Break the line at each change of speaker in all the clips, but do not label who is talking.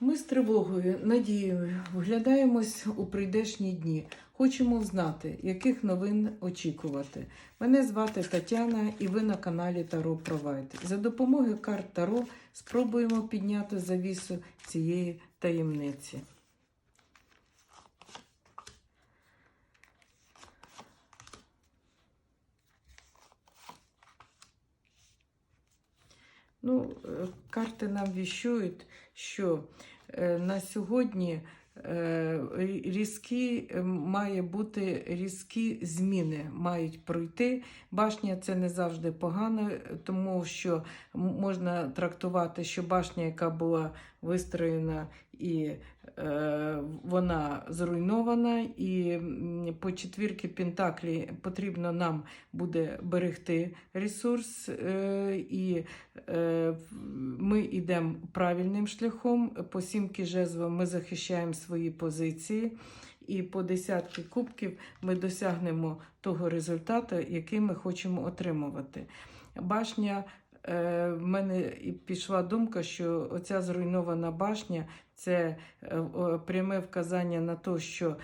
Ми з тривогою, надією вглядаємось у прийдешні дні. Хочемо знати, яких новин очікувати. Мене звати Тетяна, і ви на каналі Таро Провайд. За допомогою карт Таро спробуємо підняти завісу цієї таємниці. Ну, е, карти нам віщують, що е, на сьогодні е, різкі має бути різкі зміни мають пройти. Башня це не завжди погано, тому що можна трактувати, що башня, яка була вистроєна і вона зруйнована, і по четвірки Пентаклі потрібно нам буде берегти ресурс, е, і е, ми йдемо правильним шляхом. По сімки жезлов ми захищаємо свої позиції. І по десятки кубків ми досягнемо того результату, який ми хочемо отримувати. Башня, е, в мене пішла думка, що оця зруйнована башня це е, пряме вказання на те, що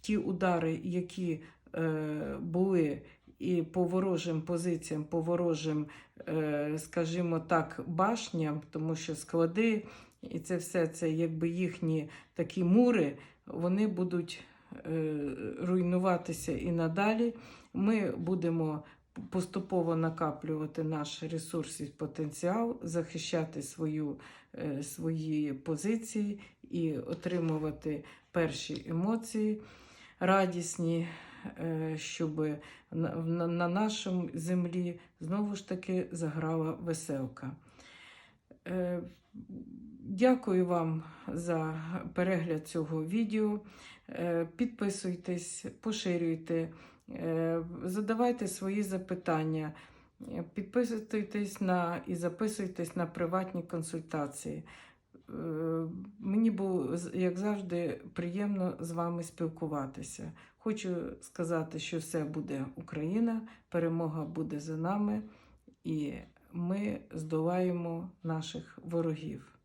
ті удари, які е, були і по ворожим позиціям, по ворожим, е, скажімо так, башням, тому що склади і це все це якби їхні такі мури, вони будуть е, руйнуватися і надалі. Ми будемо поступово накаплювати наш ресурс і потенціал, захищати свою, е, свої позиції і отримувати перші емоції радісні, е, щоб на, на, на нашому землі знову ж таки заграла веселка. Е, Дякую вам за перегляд цього відео. Підписуйтесь, поширюйте, задавайте свої запитання, Е, підписуйтесь на і записуйтесь на приватні консультації. Е, Мені було, як завжди, приємно з вами спілкуватися. Хочу сказати, що все буде Україна, перемога буде за нами, і ми здолаємо наших ворогів.